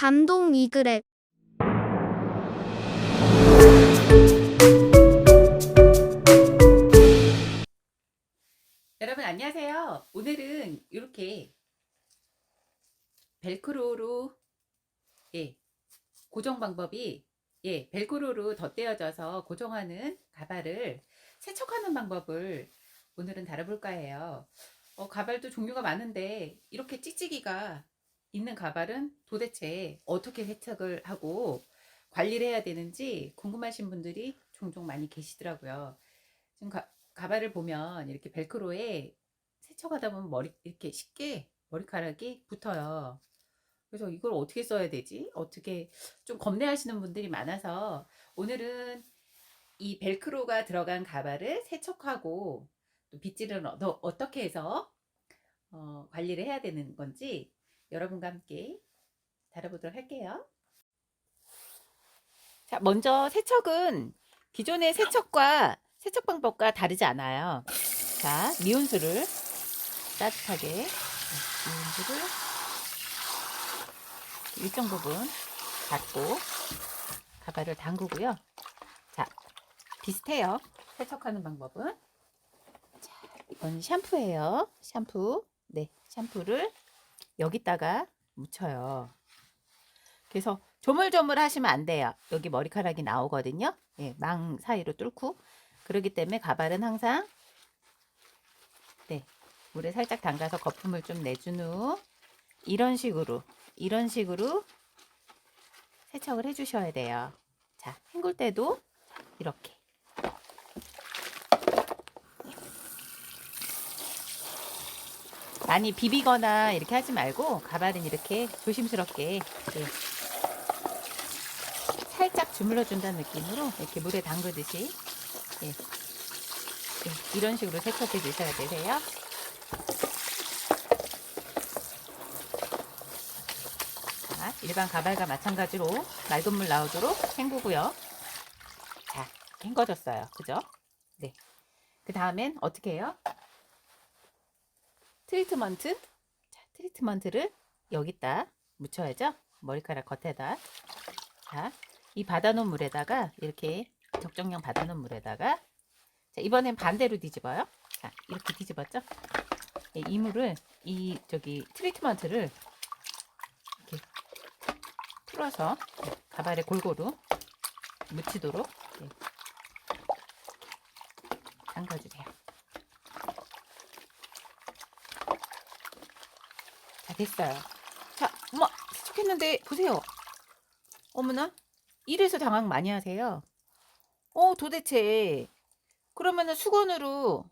감동 이그랩 여러분 안녕하세요. 오늘은 이렇게 벨크로로 예 고정 방법이 예 벨크로로 덧대어져서 고정하는 가발을 세척하는 방법을 오늘은 다뤄볼까 해요. 어, 가발도 종류가 많은데 이렇게 찍찍이가 있는 가발은 도대체 어떻게 세척을 하고 관리를 해야 되는지 궁금하신 분들이 종종 많이 계시더라고요. 지금 가, 가발을 보면 이렇게 벨크로에 세척하다 보면 머리 이렇게 쉽게 머리카락이 붙어요. 그래서 이걸 어떻게 써야 되지? 어떻게 좀 겁내하시는 분들이 많아서 오늘은 이 벨크로가 들어간 가발을 세척하고 또 빗질은 어, 어떻게 해서 어, 관리를 해야 되는 건지 여러분과 함께 다뤄보도록 할게요. 자, 먼저 세척은 기존의 세척과 세척 방법과 다르지 않아요. 자, 미온수를 따뜻하게 미온수를 일정 부분 받고 가발을 담그고요. 자, 비슷해요. 세척하는 방법은. 자, 이건 샴푸예요. 샴푸. 네, 샴푸를 여기다가 묻혀요. 그래서 조물조물 하시면 안 돼요. 여기 머리카락이 나오거든요. 예, 망 사이로 뚫고. 그렇기 때문에 가발은 항상 네, 물에 살짝 담가서 거품을 좀 내준 후 이런 식으로 이런 식으로 세척을 해주셔야 돼요. 자, 헹굴 때도 이렇게 많이 비비거나 이렇게 하지 말고 가발은 이렇게 조심스럽게 네. 살짝 주물러 준다는 느낌으로 이렇게 물에 담그듯이 예. 예, 이런 식으로 세척해 주셔야 되세요. 자, 일반 가발과 마찬가지로 맑은 물 나오도록 헹구고요. 자, 헹궈졌어요. 그죠? 네. 그 다음엔 어떻게 해요? 트리트먼트. 자, 트리트먼트를 여기다 묻혀야죠. 머리카락 겉에다. 자, 이 받아놓은 물에다가 이렇게 적정량 받아놓은 물에다가 자, 이번엔 반대로 뒤집어요. 자, 이렇게 뒤집었죠? 예, 이 물을 이 저기 트리트먼트를 이렇게 풀어서 예, 가발에 골고루 묻히도록 예, 담가주세요. 자, 됐어요. 자, 엄마 세척했는데 보세요. 어머나 이래서 당황 많이 하세요. 어, 도대체 그러면은 수건으로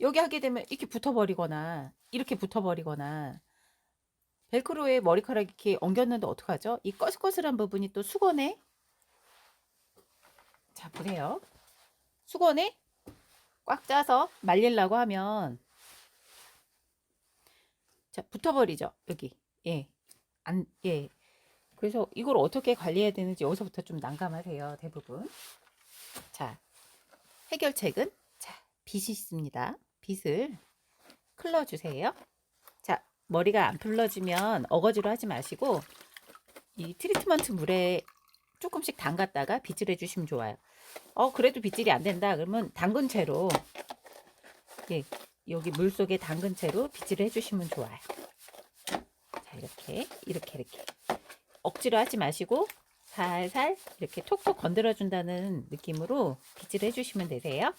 여기 하게 되면 이렇게 붙어버리거나 이렇게 붙어버리거나 벨크로에 머리카락 이렇게 엉겼는데 어떡하죠? 이 꺼슬꺼슬한 부분이 또 수건에 자 보세요. 수건에 꽉 짜서 말리려고 하면 자 붙어버리죠 여기 예 안 예. 그래서 이걸 어떻게 관리해야 되는지 여기서부터 좀 난감하세요 대부분. 자 해결책은 자 빗이 있습니다. 빗을 클러주세요. 자 머리가 안 풀러지면 어거지로 하지 마시고 이 트리트먼트 물에 조금씩 담갔다가 빗질 해주시면 좋아요. 어 그래도 빗질이 안 된다 그러면 담근 채로 예 여기 물 속에 담근 채로 빗질을 해주시면 좋아요. 자 이렇게 이렇게 이렇게 억지로 하지 마시고 살살 이렇게 톡톡 건드려 준다는 느낌으로 빗질 해주시면 되세요.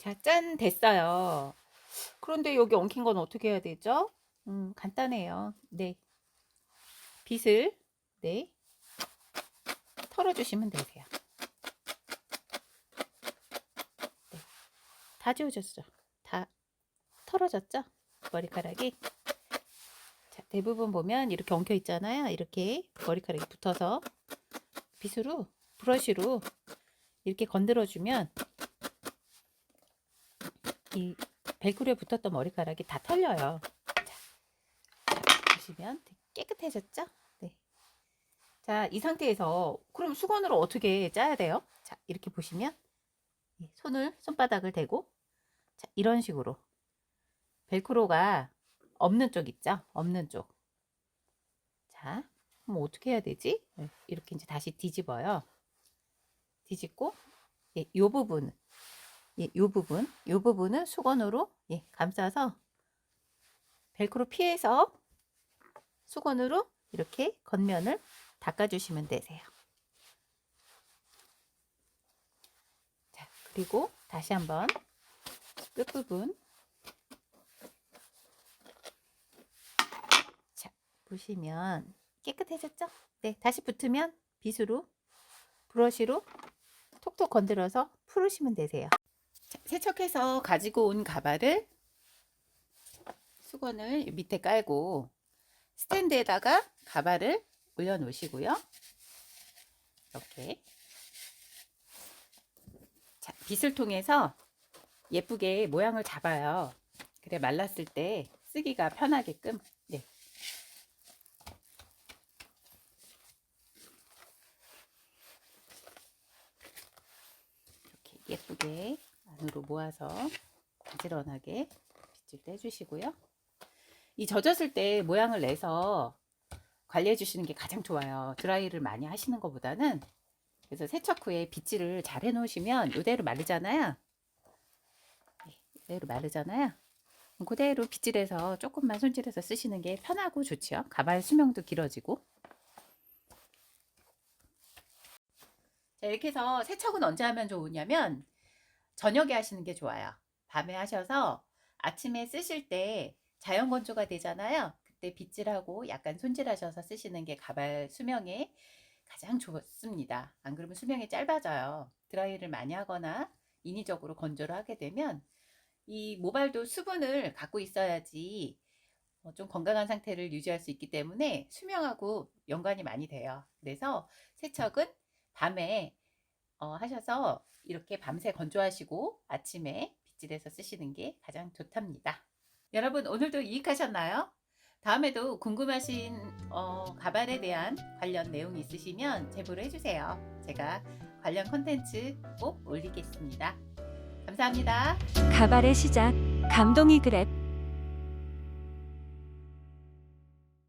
자, 짠 됐어요. 그런데 여기 엉킨 건 어떻게 해야 되죠? 음, 간단해요. 네. 빗을 네. 털어주시면 되세요. 네. 다 지워졌죠? 다 털어졌죠? 머리카락이. 자, 대부분 보면 이렇게 엉켜 있잖아요. 이렇게 머리카락이 붙어서 빗으로, 브러쉬로 이렇게 건드려주면 이 벨크로에 붙었던 머리카락이 다 털려요. 자, 자 보시면 깨끗해졌죠? 네. 자, 이 상태에서 그럼 수건으로 어떻게 짜야 돼요? 자, 이렇게 보시면 예, 손을 손바닥을 대고 자, 이런 식으로 벨크로가 없는 쪽 있죠? 없는 쪽. 자, 그럼 어떻게 해야 되지? 예, 이렇게 이제 다시 뒤집어요. 뒤집고 예, 요 부분 예, 요 부분 요 부분은 수건으로 예, 감싸서 벨크로 피해서 수건으로 이렇게 겉면을 닦아주시면 되세요. 자, 그리고 다시 한번 끝부분. 자, 보시면 깨끗해졌죠? 네, 다시 붙으면 빗으로, 브러쉬로 톡톡 건드려서 풀으시면 되세요. 자, 세척해서 가지고 온 가발을 수건을 밑에 깔고 스탠드에다가 가발을 올려 놓으시고요. 이렇게 자, 빗을 통해서 예쁘게 모양을 잡아요. 그래 말랐을 때 쓰기가 편하게끔 네. 이렇게 예쁘게 안으로 모아서 부지런하게 빗질 떼주시고요. 이 젖었을 때 모양을 내서 관리해 주시는 게 가장 좋아요. 드라이를 많이 하시는 것보다는 그래서 세척 후에 빗질을 잘 해 놓으시면 이대로 마르잖아요. 네, 이대로 마르잖아요. 그럼 그대로 빗질해서 조금만 손질해서 쓰시는 게 편하고 좋죠. 가발 수명도 길어지고. 자, 이렇게 해서 세척은 언제 하면 좋으냐면 저녁에 하시는 게 좋아요. 밤에 하셔서 아침에 쓰실 때 자연 건조가 되잖아요. 그때 빗질하고 약간 손질하셔서 쓰시는 게 가발 수명에 가장 좋습니다. 안 그러면 수명이 짧아져요. 드라이를 많이 하거나 인위적으로 건조를 하게 되면 이 모발도 수분을 갖고 있어야지 어, 좀 건강한 상태를 유지할 수 있기 때문에 수명하고 연관이 많이 돼요. 그래서 세척은 밤에 어, 하셔서 이렇게 밤새 건조하시고 아침에 빗질해서 쓰시는 게 가장 좋답니다. 여러분 오늘도 유익하셨나요? 다음에도 궁금하신 어, 가발에 대한 관련 내용이 있으시면 제보를 해주세요. 제가 관련 컨텐츠 꼭 올리겠습니다. 감사합니다. 가발의 시작 감동이 그랩